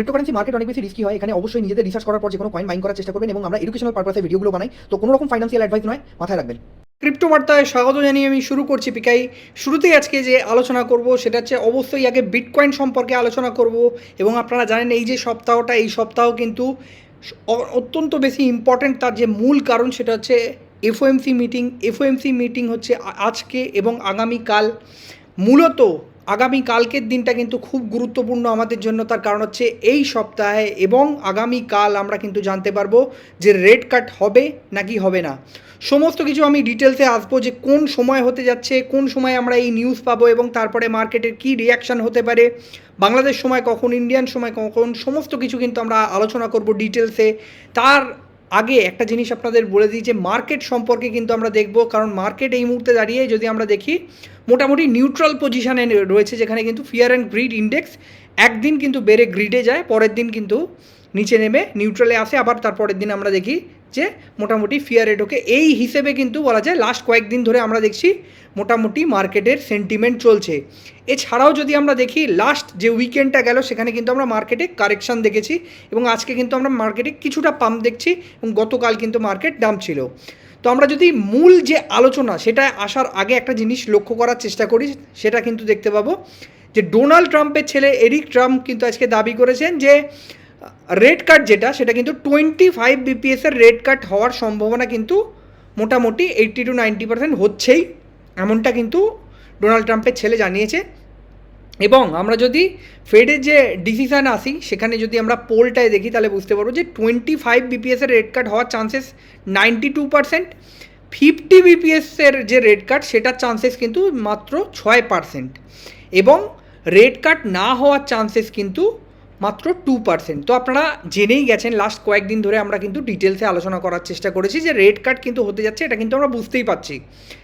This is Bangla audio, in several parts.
ক্রিপ্টোকারেন্সি মার্কেট অনেক বেশি রিস্কি হয়, এখানে অবশ্যই নিজেদের রিসার্চ করার পর যে কোনো কয়েন মাইন করার চেষ্টা করবেন এবং আমরা এডুকেশনাল পারপাসে ভিডিওগুলো বানাই। তো কোনো রকম ফাইন্যান্সিয়াল অ্যাডভাইস নয়, মাথায় রাখবেন। ক্রিপ্টো বার্তায় স্বাগত জানিয়ে আমি শুরু করছি পিকাই। শুরুতেই আজকে যে আলোচনা করব, সেটা হচ্ছে অবশ্যই আগে বিটকয়েন সম্পর্কে আলোচনা করব এবং আপনারা জানেন এই যে সপ্তাহটা, এই সপ্তাহ কিন্তু অত্যন্ত বেশি ইম্পর্ট্যান্ট তার যে মূল কারণ সেটা হচ্ছে এফওএমসি মিটিং এফওএমসি মিটিং হচ্ছে আজকে এবং আগামীকাল। মূলত আগামী কালকের দিনটা কিন্তু খুব গুরুত্বপূর্ণ আমাদের জন্য। তার কারণ হচ্ছে এই সপ্তাহে এবং আগামীকাল আমরা কিন্তু জানতে পারব যে রেড কাট হবে নাকি হবে না। সমস্ত কিছু আমি ডিটেলসে আসব যে কোন সময় হতে যাচ্ছে, কোন সময় আমরা এই নিউজ পাবো এবং তারপরে মার্কেটের কী রিয়াকশান হতে পারে, বাংলাদেশ সময় কখন ইন্ডিয়ান সময় কখন, সমস্ত কিছু কিন্তু আমরা আলোচনা করব ডিটেলসে তার আগে একটা জিনিস আপনাদের বলে দিই যে মার্কেট সম্পর্কে কিন্তু আমরা দেখব, কারণ মার্কেট এই মুহূর্তে দাঁড়িয়ে যদি আমরা দেখি মোটামুটি নিউট্রাল পজিশানে রয়েছে, যেখানে কিন্তু ফিয়ার অ্যান্ড গ্রিড ইন্ডেক্স একদিন কিন্তু বেড়ে গ্রিডে যায়, পরের দিন কিন্তু নিচে নেমে নিউট্রালে আসে। আবার তারপরের দিন আমরা দেখি যে মোটামুটি ফিয়ারে ঢোকে এই হিসেবে কিন্তু বলা যায় লাস্ট কয়েকদিন ধরে আমরা দেখছি মোটামুটি মার্কেটের সেন্টিমেন্ট চলছে। এছাড়াও যদি আমরা দেখি লাস্ট যে উইকেন্ডটা গেল, সেখানে কিন্তু আমরা মার্কেটে কারেকশন দেখেছি এবং আজকে কিন্তু আমরা মার্কেটে কিছুটা পাম্প দেখছি এবং গতকাল কিন্তু মার্কেট ডাম ছিল। তো আমরা যদি মূল যে আলোচনা, সেটা আসার আগে একটা জিনিস লক্ষ্য করার চেষ্টা করি, সেটা কিন্তু দেখতে পাবো যে ডোনাল্ড ট্রাম্পের ছেলে এরিক ট্রাম্প কিন্তু আজকে দাবি করেছেন যে, রেড কার্ড যেটা, সেটা কিন্তু টোয়েন্টি ফাইভ বিপিএসের রেড কার্ড হওয়ার সম্ভাবনা কিন্তু মোটামুটি এইট্টি টু নাইনটি পার্সেন্ট হচ্ছেই। এমনটা কিন্তু ডোনাল্ড ট্রাম্পের ছেলে জানিয়েছে। এবং আমরা যদি ফেডের যে ডিসিশান আসি, সেখানে যদি আমরা পোলটায় দেখি, তাহলে বুঝতে পারব যে টোয়েন্টি ফাইভ বিপিএসের রেড কার্ড হওয়ার chances ninety two percent fifty বিপিএসের যে রেড কার্ড সেটার চান্সেস কিন্তু মাত্র ছয় পার্সেন্ট এবং রেড কার্ড না হওয়ার চান্সেস কিন্তু মাত্র টু পার্সেন্ট তো আপনারা জেনেই গেছেন লাস্ট কয়েকদিন ধরে আমরা কিন্তু ডিটেলসে আলোচনা করার চেষ্টা করেছি যে রেড কার্ড কিন্তু হতে যাচ্ছে, এটা কিন্তু আমরা বুঝতেই পারছি।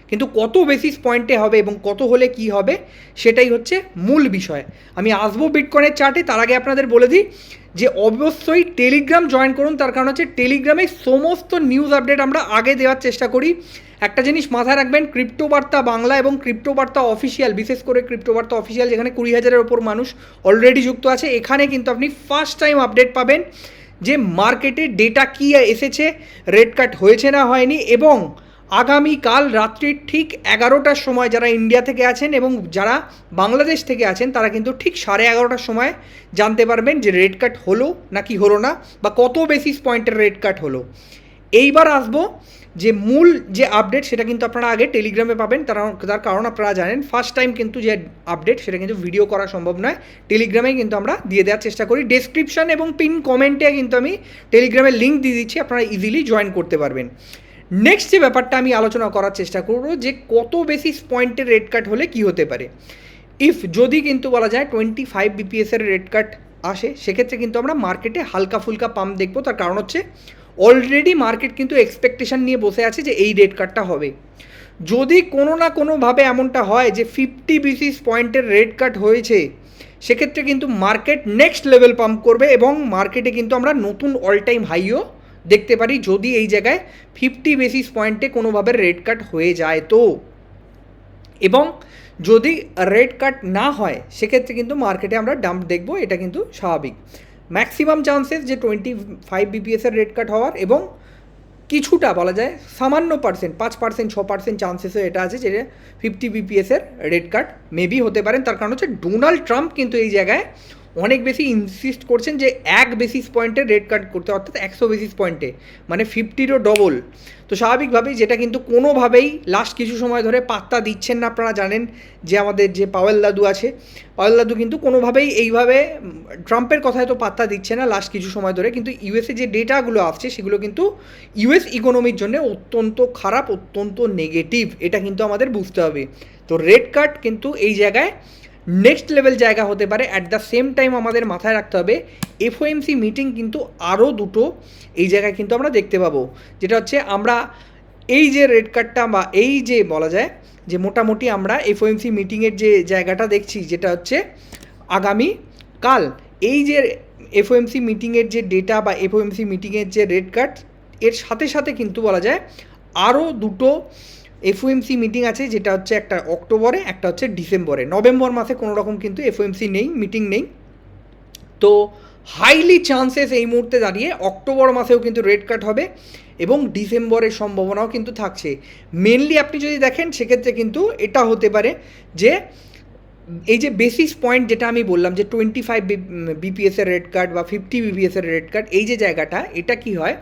কিন্তু কত বেসিস পয়েন্টে হবে এবং কত হলে কি হবে, সেটাই হচ্ছে মূল বিষয়। আমি আসব বিটকয়েনের চার্টে তার আগে আপনাদের বলে দিই যে অবশ্যই টেলিগ্রাম জয়েন করুন, তার কারণ হচ্ছে টেলিগ্রামে সমস্ত নিউজ আপডেট আমরা আগে দেওয়ার চেষ্টা করি। একটা জিনিস মাথায় রাখবেন ক্রিপ্টো বার্তা বাংলা এবং ক্রিপ্টো বার্তা অফিসিয়াল বিশেষ করে ক্রিপ্টো বার্তা অফিসিয়াল যেখানে কুড়ি হাজারের ওপর মানুষ অলরেডি যুক্ত আছে, এখানে কিন্তু আপনি ফার্স্ট টাইম আপডেট পাবেন যে মার্কেটে ডেটা কী এসেছে রেড কাট হয়েছে না হয়নি এবং আগামীকাল রাত্রির ঠিক এগারোটার সময় যারা ইন্ডিয়া থেকে আছেন এবং যারা বাংলাদেশ থেকে আছেন, তারা কিন্তু ঠিক সাড়ে এগারোটার সময় জানতে পারবেন যে রেড কাট হলো নাকি হলো না বা কত বেসিস পয়েন্টের রেড কাট হলো। এইবার আসব যে মূল যে আপডেট সেটা কিন্তু আপনারা আগে টেলিগ্রামে পাবেন। তার তার কারণ আপনারা জানেন ফার্স্ট টাইম কিন্তু যে আপডেট সেটা কিন্তু ভিডিও করা সম্ভব নয়। টেলিগ্রামে কিন্তু আমরা দিয়ে দেওয়ার চেষ্টা করি। ডেসক্রিপশন এবং পিন কমেন্টে কিন্তু আমি টেলিগ্রামের লিঙ্ক দিয়ে দিচ্ছি। আপনারা ইজিলি জয়েন করতে পারবেন। নেক্সট যে ব্যাপারটা আমি আলোচনা করার চেষ্টা করব যে কত বেসিস পয়েন্টের রেড কাট হলে কি হতে পারে। ইফ যদি কিন্তু বলা যায় টোয়েন্টি ফাইভ বিপিএসের রেড কাট আসে, সেক্ষেত্রে কিন্তু আমরা মার্কেটে হালকা ফুলকা পাম্প দেখব। তার কারণ হচ্ছে অলরেডি মার্কেট কিন্তু এক্সপেকটেশন নিয়ে বসে আছে যে এই রেড কাটটা হবে। যদি কোনো না কোনোভাবে এমনটা হয় যে ফিফটি বিসিস পয়েন্টের রেড কাট হয়েছে, সেক্ষেত্রে কিন্তু মার্কেট নেক্সট লেভেল পাম্প করবে এবং মার্কেটে কিন্তু আমরা নতুন অল টাইম হাইও দেখতে পারি যদি এই জায়গায় ফিফটি বেসিস পয়েন্টে কোনোভাবে রেড কাট হয়ে যায় তো। এবং যদি রেড কাট না হয়, সেক্ষেত্রে কিন্তু মার্কেটে আমরা ডাম্প দেখব, এটা কিন্তু স্বাভাবিক। ম্যাক্সিমাম চান্সেস যে টোয়েন্টি ফাইভ বিপিএসের রেড কাট হওয়ার এবং কিছুটা বলা যায় সামান্য পার্সেন্ট পাঁচ পার্সেন্ট ছ পার্সেন্ট চান্সেসও এটা আছে যে ফিফটি বিপিএসের রেড কার্ড মেবি হতে পারেন তার কারণ হচ্ছে ডোনাল্ড ট্রাম্প কিন্তু এই জায়গায় অনেক বেশি ইনসিস্ট করছেন যে এক বেসিস পয়েন্টে রেড কার্ড করতে, অর্থাৎ একশো বেসিস পয়েন্টে মানে ফিফটিরও ডবল তো স্বাভাবিকভাবেই যেটা কিন্তু কোনোভাবেই লাস্ট কিছু সময় ধরে পাত্তা দিচ্ছেন না, আপনারা জানেন যে আমাদের যে পাওয়েল দাদু আছে, পাওয়েল দাদু কিন্তু কোনোভাবেই এইভাবে ট্রাম্পের কথায় তো পাত্তা দিচ্ছে না লাস্ট কিছু সময় ধরে, কিন্তু ইউএসএ যে ডেটাগুলো আসছে সেগুলো কিন্তু ইউএস ইকোনমির জন্য অত্যন্ত খারাপ, অত্যন্ত নেগেটিভ এটা কিন্তু আমাদের বুঝতে হবে। তো রেড কার্ড কিন্তু এই জায়গায় নেক্সট লেভেল জায়গা হতে পারে। অ্যাট দ্য সেম টাইম আমাদের মাথায় রাখতে হবে এফওএমসি মিটিং কিন্তু আরও দুটো এই জায়গায় কিন্তু আমরা দেখতে পাবো। যেটা হচ্ছে আমরা এই যে রেড কার্ডটা বা এই যে বলা যায় যে মোটামুটি আমরা এফওএমসি মিটিংয়ের যে জায়গাটা দেখছি, যেটা হচ্ছে আগামী কাল। এই যে এফওএমসি মিটিংয়ের যে ডেটা বা এফওএমসি মিটিংয়ের যে রেড কার্ড এর সাথে সাথে কিন্তু বলা যায় আরও দুটো এফওএমসি মিটিং আছে, যেটা হচ্ছে একটা অক্টোবরে, একটা হচ্ছে ডিসেম্বরে। নভেম্বর মাসে কোনো রকম কিন্তু এফওএমসি নেই মিটিং নেই। তো হাইলি চান্সেস এই মুহূর্তে দাঁড়িয়ে অক্টোবর মাসেও কিন্তু রেড কাট হবে এবং ডিসেম্বরের সম্ভাবনাও কিন্তু থাকছে। মেনলি আপনি যদি দেখেন, সেক্ষেত্রে কিন্তু এটা হতে পারে যে এই যে বেসিস পয়েন্ট যেটা আমি বললাম যে টোয়েন্টি ফাইভ বিপিএসের রেড কার্ড বা ফিফটি বিপিএসের রেড কার্ড এই যে জায়গাটা, এটা কি হয়?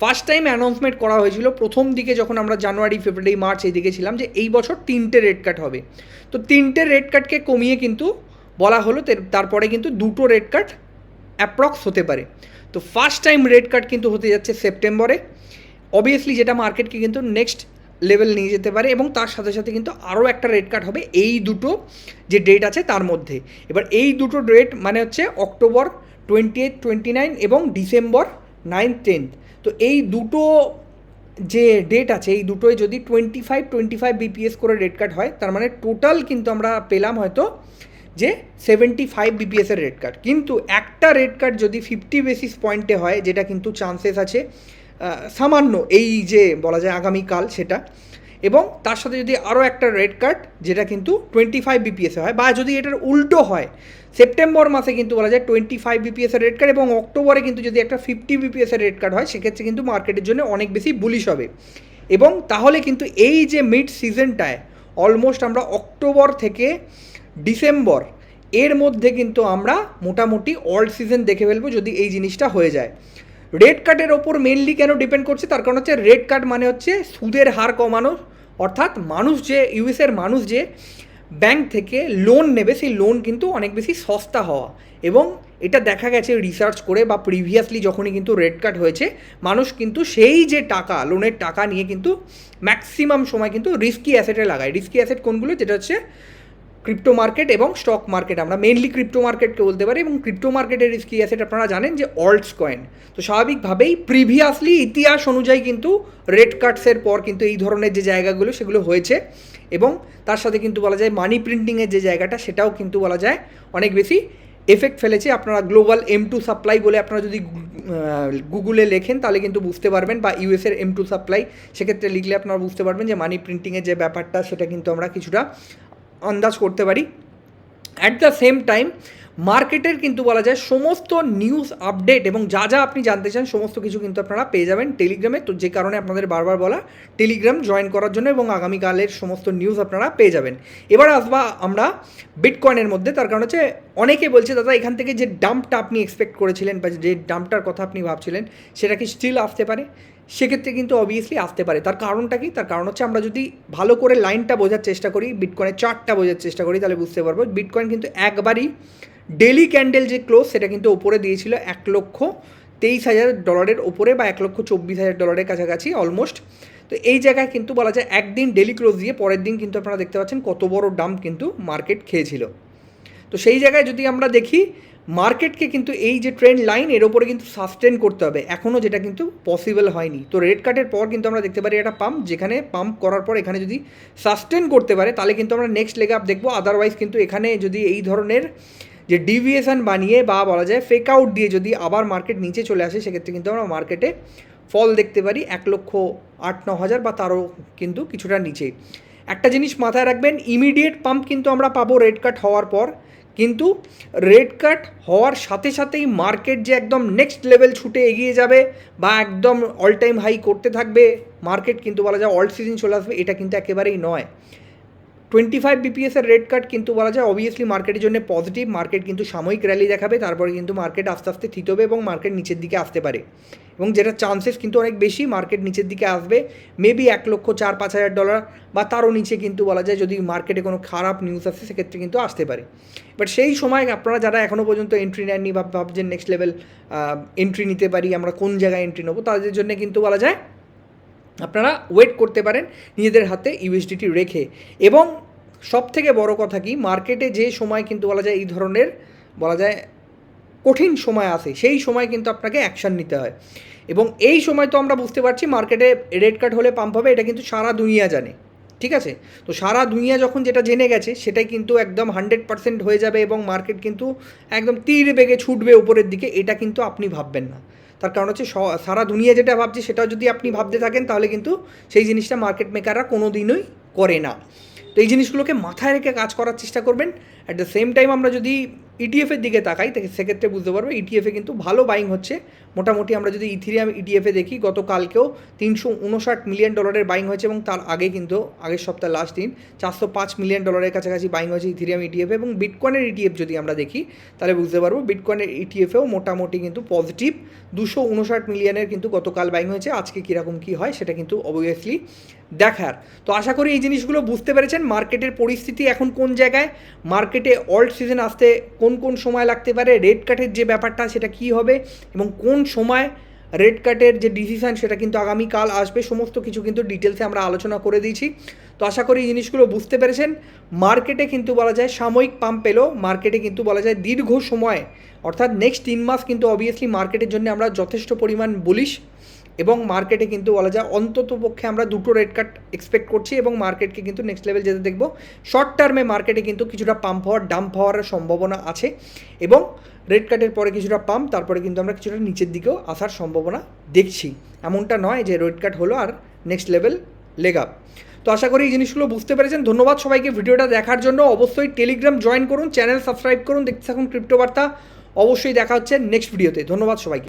ফার্স্ট টাইম অ্যানাউন্সমেন্ট করা হয়েছিল, প্রথম দিকে যখন আমরা জানুয়ারি, ফেব্রুয়ারি, মার্চ এই দিকে ছিলাম যে এই বছর তিনটে রেড কার্ড হবে। তো তিনটে রেড কার্ডকে কমিয়ে কিন্তু বলা হলো তারপরে কিন্তু দুটো রেড কার্ড অ্যাপ্রক্স হতে পারে। তো ফার্স্ট টাইম রেড কার্ড কিন্তু হতে যাচ্ছে সেপ্টেম্বরে অবভিয়াসলি যেটা মার্কেটকে কিন্তু নেক্সট লেভেল নিয়ে যেতে পারে এবং তার সাথে সাথে কিন্তু আরও একটা রেড কার্ড হবে এই দুটো যে ডেট আছে তার মধ্যে। এবার এই দুটো ডেট মানে হচ্ছে October twenty eight twenty nine এবং ডিসেম্বর নাইন টেন্থ তো এই দুটো যে ডেট আছে, এই দুটোই যদি twenty five twenty five BPS করে রেড কার্ড হয়, তার মানে টোটাল কিন্তু আমরা পেলাম হয়তো যে সেভেন্টি ফাইভ বিপিএসের রেড কার্ড কিন্তু একটা রেড কার্ড যদি ফিফটি বেসিস পয়েন্টে হয়, যেটা কিন্তু চান্সেস আছে সামান্য এই যে বলা যায় আগামীকাল সেটা। এবং তার সাথে যদি আরও একটা রেড কার্ড, যেটা কিন্তু টোয়েন্টি ফাইভ বিপিএসে হয়, বা যদি এটার উল্টো হয়, সেপ্টেম্বর মাসে কিন্তু বলা যায় টোয়েন্টি ফাইভ বিপিএসের রেড কার্ড এবং অক্টোবরে কিন্তু যদি একটা ফিফটি বিপিএসের রেড কার্ড হয়, সেক্ষেত্রে কিন্তু মার্কেটের জন্য অনেক বেশি বুলিশ হবে। এবং তাহলে কিন্তু এই যে মিড সিজনটায় অলমোস্ট আমরা অক্টোবর থেকে ডিসেম্বর, এর মধ্যে কিন্তু আমরা মোটামুটি অল সিজন দেখে ফেলব যদি এই জিনিসটা হয়ে যায়। রেড কার্ডের ওপর মেনলি কেন ডিপেন্ড করছে? তার কারণ হচ্ছে রেড কার্ড মানে হচ্ছে সুদের হার কমানো অর্থাৎ মানুষ যে ইউএসের মানুষ যে ব্যাংক থেকে লোন নেবে, সেই লোন কিন্তু অনেক বেশি সস্তা হওয়া। এবং এটা দেখা গেছে রিসার্চ করে বা প্রিভিয়াসলি যখনই কিন্তু রেড কার্ড হয়েছে, মানুষ কিন্তু সেই যে টাকা লোনের টাকা নিয়ে কিন্তু ম্যাক্সিমাম সময় কিন্তু রিস্কি অ্যাসেটে লাগায়। রিস্কি অ্যাসেট কোনগুলো? যেটা হচ্ছে ক্রিপ্টো মার্কেট এবং স্টক মার্কেট আমরা মেনলি ক্রিপ্টো মার্কেটকে বলতে পারি এবং ক্রিপ্টো মার্কেটের রিস্কি অ্যাসেট আপনারা জানেন যে অল্টস কয়েন তো স্বাভাবিকভাবেই প্রিভিয়াসলি ইতিহাস অনুযায়ী কিন্তু রেড কার্ডসের পর কিন্তু এই ধরনের যে জায়গাগুলো, সেগুলো হয়েছে এবং তার সাথে কিন্তু বলা যায় মানি প্রিন্টিংয়ের যে জায়গাটা, সেটাও কিন্তু বলা যায় অনেক বেশি এফেক্ট ফেলেছে। আপনারা গ্লোবাল এম টু সাপ্লাই বলে আপনারা যদি গুগলে লেখেন, তাহলে কিন্তু বুঝতে পারবেন বা ইউএসের এম টু সাপ্লাই সেক্ষেত্রে লিখলে আপনারা বুঝতে পারবেন যে মানি প্রিন্টিংয়ের যে ব্যাপারটা, সেটা কিন্তু আমরা কিছুটা আন্দাজ করতে পারি। অ্যাট দ্য সেম টাইম মার্কেটের কিন্তু বলা যায় সমস্ত নিউজ আপডেট এবং যা যা আপনি জানতে চান, সমস্ত কিছু কিন্তু আপনারা পেয়ে যাবেন টেলিগ্রামে তো যে কারণে আপনাদের বারবার বলা টেলিগ্রাম জয়েন করার জন্য এবং আগামীকালের সমস্ত নিউজ আপনারা পেয়ে যাবেন। এবার আসবা আমরা বিটকয়েনের মধ্যে, তার কারণ হচ্ছে অনেকে বলছে, দাদা, এখান থেকে যে ডাম্পটা আপনি এক্সপেক্ট করেছিলেন বা যে ডাম্পটার কথা আপনি ভাবছিলেন, সেটা কি স্টিল আসতে পারে? সেক্ষেত্রে কিন্তু অবভিয়াসলি আসতে পারে। তার কারণটা কি? তার কারণ হচ্ছে আমরা যদি ভালো করে লাইনটা বোঝার চেষ্টা করি বিটকয়েনের চার্টটা বোঝার চেষ্টা করি, তাহলে বুঝতে পারব বিটকয়েন কিন্তু একবারই ডেলি ক্যান্ডেল যে ক্লোজ সেটা কিন্তু ওপরে দিয়েছিল এক লক্ষ তেইশ হাজার ডলারের ওপরে বা এক লক্ষ চব্বিশ হাজার ডলারের কাছাকাছি অলমোস্ট তো এই জায়গায় কিন্তু বলা যায় একদিন ডেলি ক্লোজ দিয়ে পরের দিন কিন্তু আপনারা দেখতে পাচ্ছেন কত বড় ডাম্প কিন্তু মার্কেট খেয়েছিল। তো সেই জায়গায় যদি আমরা দেখি মার্কেটকে কিন্তু এই যে ট্রেন্ড লাইন এর ওপরে কিন্তু সাস্টেন করতে হবে। এখনও যেটা কিন্তু পসিবল হয়নি। তো রেড কাটের পর কিন্তু আমরা দেখতে পারি একটা পাম্প যেখানে পাম্প করার পর এখানে যদি সাস্টেন করতে পারে, তাহলে কিন্তু আমরা নেক্সট লেগ আপ দেখব। আদারওয়াইজ কিন্তু এখানে যদি এই ধরনের যে ডিভিয়েশন বানিয়ে বা বলা যায় ফেক আউট দিয়ে যদি আবার মার্কেট নিচে চলে আসে, সেক্ষেত্রে কিন্তু আমরা মার্কেটে ফল দেখতে পারি। এক লক্ষ আট, ন হাজার বা তারও কিন্তু কিছুটা নিচে। একটা জিনিস মাথায় রাখবেন ইমিডিয়েট পাম্প কিন্তু আমরা পাবো রেড কাট হওয়ার পর। কিন্তু রেড কাট হওয়ার সাথে সাথেই মার্কেট যে একদম নেক্সট লেভেল ছুটে এগিয়ে যাবে বা একদম অল টাইম হাই করতে থাকবে মার্কেট কিন্তু বলা যায় অল সিজন চলে আসবে, এটা কিন্তু একেবারেই নয়। টোয়েন্টি ফাইভ বিপিএসের রেড কার্ড কিন্তু বলা যায় অবভিয়াসলি মার্কেটের জন্য পজিটিভ মার্কেট কিন্তু সাময়িক র্যালি দেখাবে, তারপরে কিন্তু মার্কেট আস্তে আস্তে থিত হবে এবং মার্কেট নিচের দিকে আসতে পারে। এবং যেটা চান্সেস কিন্তু অনেক বেশি মার্কেট নিচের দিকে আসবে মেবি এক লক্ষ চার, পাঁচ হাজার ডলার বা তারও নিচে কিন্তু বলা যায় যদি মার্কেটে কোনো খারাপ নিউজ আসে, সেক্ষেত্রে কিন্তু আসতে পারে। বাট সেই সময় আপনারা যারা এখনও পর্যন্ত এন্ট্রি নেননি বা ভাবছেন নেক্সট লেভেল এন্ট্রি নিতে পারি, আমরা কোন জায়গায় এন্ট্রি নেব, তাদের জন্য কিন্তু বলা যায় আপনারা ওয়েট করতে পারেন নিজেদের হাতে ইউএসডিটি রেখে। এবং সব থেকে বড় কথা কি মার্কেটে যে সময় কিন্তু বলা যায় এই ধরনের, বলা যায় কঠিন সময় আসে সেই সময় কিন্তু আপনাকে অ্যাকশান নিতে হয়। এবং এই সময় তো আমরা বুঝতে পারছি মার্কেটে রেড কার্ড হলে পাম্প হবে, এটা কিন্তু সারা দুনিয়া জানে, ঠিক আছে? তো সারা দুনিয়া যখন যেটা জেনে গেছে, সেটাই কিন্তু একদম হান্ড্রেড পার্সেন্ট হয়ে যাবে এবং মার্কেট কিন্তু একদম তীর বেগে ছুটবে উপরের দিকে, এটা কিন্তু আপনি ভাববেন না। তার কারণ হচ্ছে সারা দুনিয়া যেটা ভাবছে সেটাও যদি আপনি ভাবতে থাকেন, তাহলে কিন্তু সেই জিনিসটা মার্কেট মেকাররা কোনো দিনই করে না। তো এই জিনিসগুলোকে মাথায় রেখে কাজ করার চেষ্টা করবেন। অ্যাট দ্য সেম টাইম আমরা যদি ইটিএফের দিকে তাকাই তাকে সেক্ষেত্রে বুঝতে পারব ইটিএফে কিন্তু ভালো বাইং হচ্ছে। মোটামুটি আমরা যদি ইথিরিয়াম ইটিএফে দেখি, গতকালকেও তিনশো উনষাট মিলিয়ন ডলারের বাইং হয়েছে এবং তার আগে কিন্তু, আগের সপ্তাহ লাস্ট দিন, চারশো পাঁচ মিলিয়ন ডলারের কাছাকাছি বাইং হয়েছে ইথিরিয়াম ইটিএফ এবং বিটকয়েনের ইটিএফ যদি আমরা দেখি, তাহলে বুঝতে পারব বিটকয়েনের ইটিএফেও মোটামুটি কিন্তু পজিটিভ দুশো উনষাট মিলিয়নের কিন্তু গতকাল বাইং হয়েছে, আজকে কীরকম কী হয় সেটা কিন্তু অবভিয়াসলি দেখার। তো আশা করি এই জিনিসগুলো বুঝতে পেরেছেন, মার্কেটের পরিস্থিতি এখন কোন জায়গায়, মার্কেটে অল্ট সিজন আসতে কোন কোন সময় লাগতে পারে রেড কাটের যে ব্যাপারটা সেটা কি হবে এবং কোন সময় রেড কাটের যে ডিসিশন সেটা কিন্তু আগামীকাল আসবে। সমস্ত কিছু কিন্তু ডিটেলসে আমরা আলোচনা করে দিয়েছি। তো আশা করি এই জিনিসগুলো বুঝতে পেরেছেন। মার্কেটে কিন্তু বলা যায় সাময়িক পাম্প পেলেও মার্কেটে কিন্তু বলা যায় দীর্ঘ সময়, অর্থাৎ নেক্সট তিন মাস কিন্তু অবভিয়াসলি মার্কেটের জন্য আমরা যথেষ্ট পরিমাণ বলিশ এবং মার্কেটে কিন্তু বলা যায় অন্তত পক্ষে আমরা দুটো রেড কাট এক্সপেক্ট করছি এবং মার্কেটকে কিন্তু নেক্সট লেভেল যেতে দেখব। শর্ট টার্মে মার্কেটে কিন্তু কিছুটা পাম্প হওয়ার ডাম্প হওয়ার সম্ভাবনা আছে এবং রেড কাটের পরে কিছুটা পাম্প, তারপরে কিন্তু আমরা কিছুটা নিচের দিকেও আসার সম্ভাবনা দেখছি। এমনটা নয় যে রেড কাট হলো আর নেক্সট লেভেল লেগ আপ তো আশা করি এই জিনিসগুলো বুঝতে পেরেছেন। ধন্যবাদ সবাইকে ভিডিওটা দেখার জন্য। অবশ্যই টেলিগ্রাম জয়েন করুন চ্যানেল সাবস্ক্রাইব করুন, দেখতে থাকুন ক্রিপ্টোবার্তা অবশ্যই দেখা হচ্ছে নেক্সট ভিডিওতে ধন্যবাদ সবাইকে।